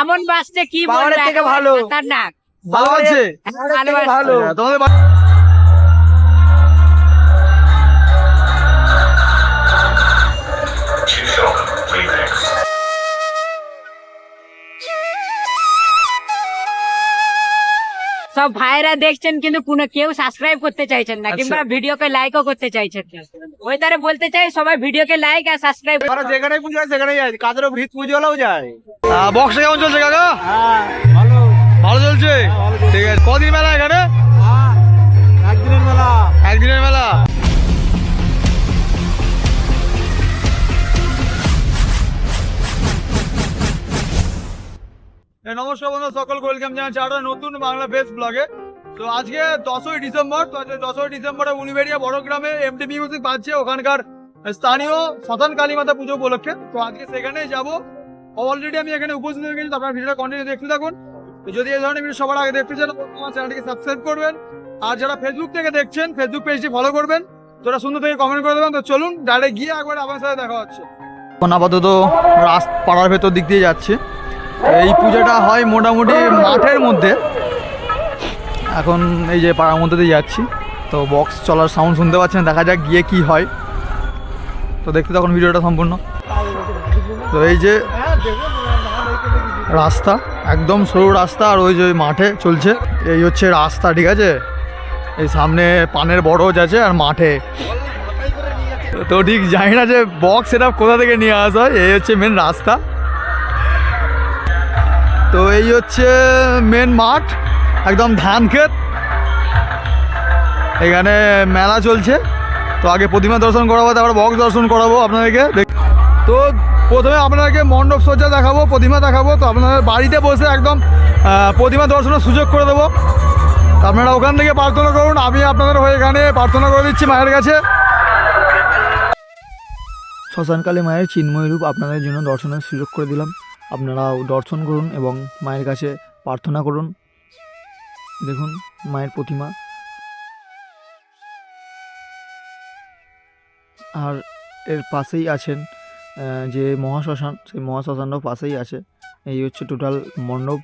এমন বাসতে কি বলব থেকে ভালো। খতরনাক। ভালো আছে। ভালো আচ্ছা, তোমাদের সব ভাইরা দেখছেন কিন্তু কোনো কেউ সাবস্ক্রাইব করতে চাইছেন না আচ্ছা। কিংবা ভিডিওকে লাইকও করতে চাইছেন না। ওই তারে বলতে চাই সবাই ভিডিওকে লাইক আর সাবস্ক্রাইব করো যেখানে পুজো হয় সেখানে যায়। কাদের ভিত পুজো হলেও যায়। বক্স কেমন চলছে কাকা? হ্যাঁ ভালো। ভালো চলছে? ঠিক আছে কদিন মেলা এখানে? হ্যাঁ একদিনের মেলা। একদিনের মেলা? নমস্কার বন্ধু সকল ওয়েলকাম জানাচ্ছি আরও নতুন বাংলা বেস্ট ব্লগে তো আজকে দশই ডিসেম্বর, তো আজকে দশই ডিসেম্বরে উনিবেড়িয়া বড় গ্রামে এমটি মিউজিক বাজছে ওখানকার স্থানীয় শ্মশান কালী মাতা পুজো উপলক্ষে। তো আজকে সেখানেই যাব। অলরেডি আমি এখানে উপস্থিত হয়ে গেছি আপনারা ভিডিওটা কন্টিনিউ দেখতে থাকুন। যদি এই ধরনের ভিডিও সবার আগে দেখতে চান আমার চ্যানেলটিকে সাবস্ক্রাইব করবেন। আর যারা ফেসবুক থেকে দেখছেন ফেসবুক পেজটি ফলো করবেন। তোরা সুন্দর থেকে কমেন্ট করে দেবেন। তো চলুন ডাইরেক্ট গিয়ে একবার আমার সাথে দেখা হচ্ছে। আপাতত রাস্তা, পাড়ার ভেতর দিক দিয়ে যাচ্ছে। এই পুজোটা হয় মোটামুটি মাঠের মধ্যে। এখন এই যে পাড়ার মধ্যে দিয়ে যাচ্ছি। তো বক্স চলার সাউন্ড শুনতে পাচ্ছেন, দেখা যাক গিয়ে কি হয়। তো দেখতে তখন ভিডিওটা সম্পূর্ণ। তো এই যে রাস্তা, একদম সরু রাস্তা আর ওই যে মাঠে চলছে। এই হচ্ছে রাস্তা, ঠিক আছে? এই সামনে পানের বড়জ আছে আর মাঠে। তো ঠিক জানি না যে বক্স এটা কোথা থেকে নিয়ে আসা হয়, এই হচ্ছে মেন রাস্তা। তো এই হচ্ছে মেন মাঠ, একদম ধান ক্ষেত। এখানে মেলা চলছে। তো আগে প্রতিমা দর্শন করাবো, তারপর বক্স দর্শন করাবো আপনাদেরকে। তো প্রথমে আপনাদেরকে মণ্ডপ সজ্জা দেখাবো, প্রতিমা দেখাবো। তো আপনাদের বাড়িতে বসে একদম প্রতিমা দর্শনের সুযোগ করে দেবো। আপনারা ওখান থেকে প্রার্থনা করুন, আমি আপনাদের হয়ে এখানে প্রার্থনা করে দিচ্ছি মায়ের কাছে। শ্মশানকালী মায়ের চিন্ময় রূপ আপনাদের জন্য দর্শনের সুযোগ করে দিলাম। আপনারাও দর্শন করুন এবং মায়ের কাছে প্রার্থনা করুন। দেখুন, মায়ের প্রতিমা। আর এর পাশেই আছেন যে মহাশ্মশান, সেই মহাশ্মশানটাও পাশেই আছে। এই হচ্ছে টোটাল মণ্ডপ।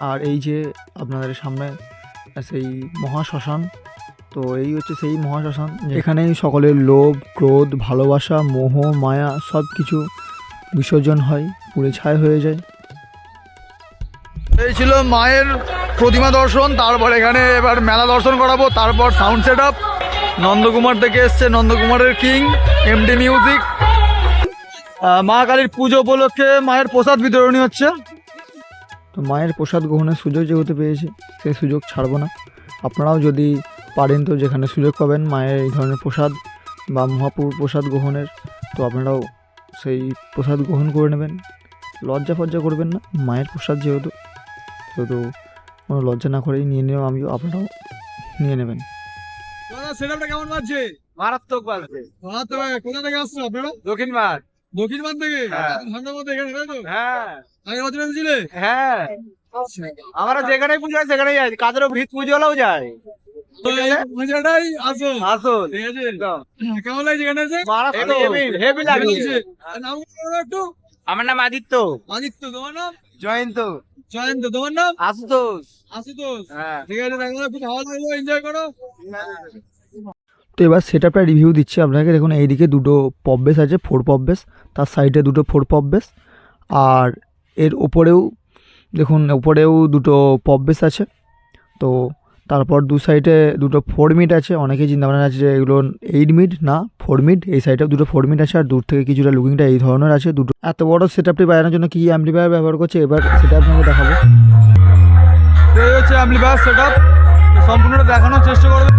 আর এই যে আপনাদের সামনে সেই মহাশ্মশান, তো এই হচ্ছে সেই মহাশ্মশান। এখানেই সকলের লোভ, ক্রোধ, ভালোবাসা, মোহ, মায়া সব কিছু বিসর্জন হয় পুড়ে ছাই হয়ে যায়। এই ছিল মায়ের প্রতিমা দর্শন তারপর এখানে এবার মেলা দর্শন করাবো তারপর সাউন্ড সেট আপ নন্দকুমার থেকে এসছে নন্দকুমারের কিং এমডি মিউজিক মা কালীর পুজো উপলক্ষে মায়ের প্রসাদ বিতরণী হচ্ছে। তো মায়ের প্রসাদ গ্রহণের সুযোগ যেহেতু পেয়েছি সেই সুযোগ ছাড়বো না। আপনারাও যদি পারেন তো যেখানে সুযোগ পাবেন মায়ের এই ধরনের প্রসাদ বা মহাপুর প্রসাদ গ্রহণের তো আপনারাও সেই প্রসাদ গ্রহণ করে নেবেন। লজ্জা ফজ্জা করবেন না মায়ের প্রসাদ যেহেতু সেহেতু কোনো লজ্জা না করেই নিয়ে নিলাম আমিও আপনারাও নিয়ে নেবেন। দাদা সেটআপটা কেমন বাজছে? মারাত্মক বাজছে। কোথা থেকে আসছো আপনারা? দক্ষিণ মাঠ দক্ষিণ বাদ থেকে? হ্যাঁ। ঠান্ডার মধ্যে এখানে তাই তো? হ্যাঁ। আগে বছর ছিলে হ্যাঁ। আমরা যেখানেই পুজো হয় সেখানেই যাই। কাদেরও ভিত পুজো হলেও যায় আমার নাম আদিত্য। আদিত্য তোমার নাম? জয়ন্ত। জয়ন্ত তোমার নাম? আশুতোষ। আশুতোষ। হ্যাঁ। ঠিক আছে খাওয়া দাওয়া এনজয় করো। তো এবার সেটআপটা রিভিউ দিচ্ছি আপনাকে। দেখুন এইদিকে দুটো পপ বেস আছে ফোর পপ বেস তার সাইডে দুটো ফোর পপ বেস আর এর ওপরেও দেখুন ওপরেও দুটো পপ বেস আছে। তো তারপর দু সাইডে দুটো ফোর মিড আছে। অনেকেই চিন্তা ভাবনা আছে যে এগুলো এইট মিড না ফোর মিড এই সাইডেও দুটো ফোর মিড আছে, আর দূর থেকে কিছুটা লুকিংটা এই ধরনের আছে। দুটো এত বড় সেট আপটি বাজানোর জন্য কী অ্যাম্পলিফায়ার ব্যবহার করছে? এবার সেটা আপনাকে দেখাবো। এই হচ্ছে অ্যাম্পলিফায়ার সেটআপ সম্পূর্ণটা দেখানোর চেষ্টা করবে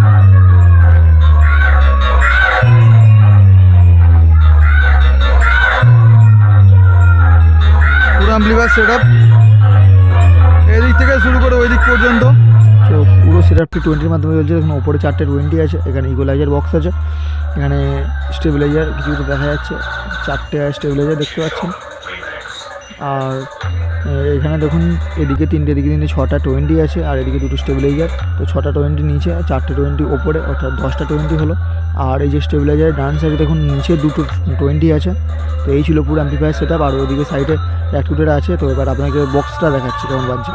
পুরো অ্যাম্পলিফায়ার সেটআপ এদিক থেকে শুরু করে ওই দিক পর্যন্ত। তো পুরো টোয়েন্টির মাধ্যমে চলছে। দেখুন, ওপরে চারটে টোয়েন্টি আছে, এখানে ইগোলাইজার বক্স আছে, এখানে স্টেবিলাইজার কিছু কিছু দেখা যাচ্ছে। চারটে স্টেবিলাইজার দেখতে পাচ্ছেন। আর এখানে দেখুন, এদিকে তিনটে এদিকে তিনটে, ছটা টোয়েন্টি আছে, আর এদিকে দুটো স্টেবিলাইজার তো ছটা টোয়েন্টি নিচে আর চারটে টোয়েন্টি ওপরে, অর্থাৎ দশটা টোয়েন্টি হলো। আর এই যে স্টেবিলাইজারের ডান সাইডে দেখুন, নিচে দুটো টোয়েন্টি আছে। তো এই ছিল পুরো অ্যাম্পিফায়ার সেট আপ আর ওদিকে সাইডে র্যাকটুটার আছে। তো এবার আপনাকে বক্সটা দেখাচ্ছি কেমন বাজছে।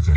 পুজো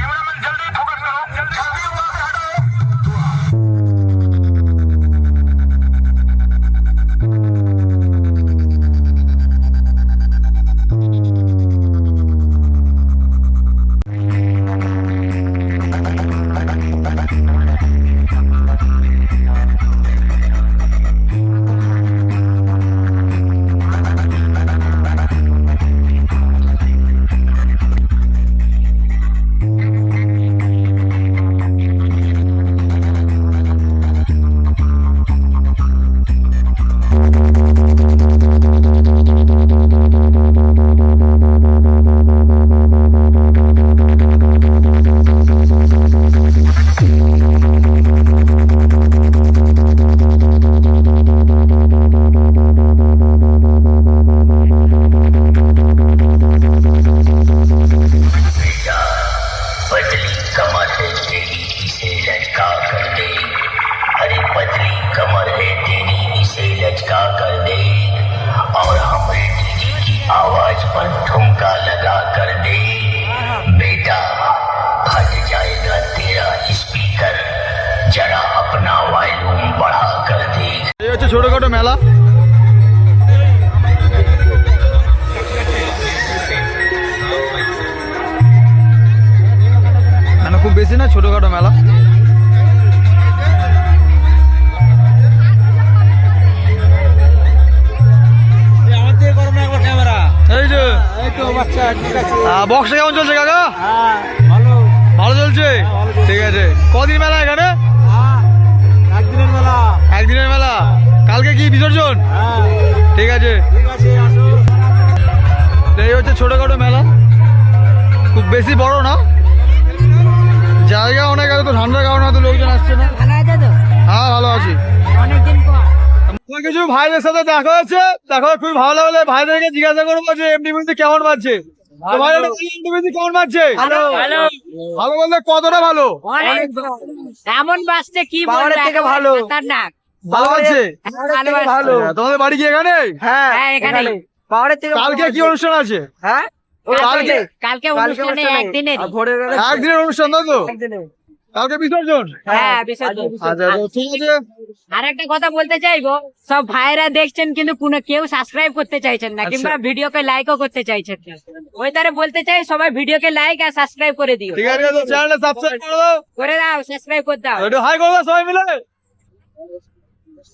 ছোটখাটো মেলা। মানে খুব বেশি না ছোটখাটো মেলা। কেমন চলছে কাকা? ভালো চলছে? ঠিক আছে। কদিন মেলা এখানে? একদিনের মেলা? কালকে কি বিসর্জন? ঠিক আছে। তো এই হচ্ছে ছোটখাটো মেলা। খুব বেশি বড় না। জায়গা অনেক আছে তো ঠান্ডার কারণে হয়তো লোকজন আসছে না। তো? হ্যাঁ ভালো আছি। আমার কিছু ভাইদের সাথে দেখা হচ্ছে? দেখা খুবই ভালো লাগলে। ভাইদেরকে জিজ্ঞাসা করব যে এমডি মিউজিক কেমন বাজছে? ভাই কেমন বাজছে? ভালো বলতে কতটা ভালো? এমন বাসছে কি বলব? থেকে ভালো। খতরনাক ভালো বাজছে ভালো তোমাদের বাড়ি কি এখানে? হ্যাঁ হ্যাঁ, এখানে। পাহাড়ের থেকে কালকে কি অনুষ্ঠান আছে? হ্যাঁ? কালকে কালকে কালকে কালকে অনুষ্ঠানে অনুষ্ঠানে। একদিনের আর ভোরের একদিনের অনুষ্ঠান তাই তো? কালকে বিসর্জন? হ্যাঁ বিসর্জন। আচ্ছা ঠিক আছে। আর একটা কথা বলতে চাইব সব ভাইরা দেখছেন কিন্তু কোনো কেউ সাবস্ক্রাইব করতে চাইছেন না আচ্ছা। কিংবা ভিডিওকে লাইকও করতে চাইছেন না। ওই তারে বলতে চাই সবাই ভিডিওকে লাইক আর সাবস্ক্রাইব করে দিও। ঠিক আছে চ্যানেলটা সাবস্ক্রাইব করে দাও। করে দাও সাবস্ক্রাইব করে দাও। হাই করে দাও সবাই মিলে।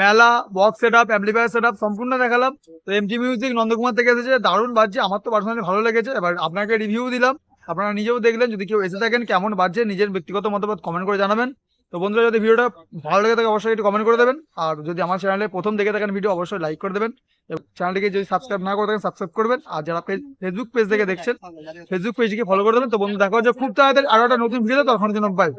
মেলা box set up amplifier set up সম্পূর্ণ দেখালাম। তো এমজি মিউজিক নন্দকুমার থেকে এসেছে। দারুণ বাজছে। আমার তো পার্সোনালি ভালো লেগেছে। এবার আপনাকে রিভিউ দিলাম। আপনারা নিজেও দেখলেন। যদি কেউ এসে থাকেন, কেমন বাজছে নিজের ব্যক্তিগত মতামত কমেন্ট করে জানাবেন। তো বন্ধুরা, যদি ভিডিওটা ভালো লেগে থাকে, অবশ্যই একটু কমেন্ট করে দেবেন। আর যদি আমার চ্যানেলে প্রথম দেখে থাকেন ভিডিও অবশ্যই লাইক করে দেবেন। চ্যানেলটিকে যদি সাবস্ক্রাইব না করে থাকেন সাবস্ক্রাইব করবেন। আর যারা ফেসবুক পেজ থেকে দেখছেন ফেসবুক পেজটিকে ফলো করে দেবেন। তো বন্ধু, দেখা হচ্ছে খুব তাড়াতাড়ি আরও একটা নতুন ভিডিও তখন জন্য বাই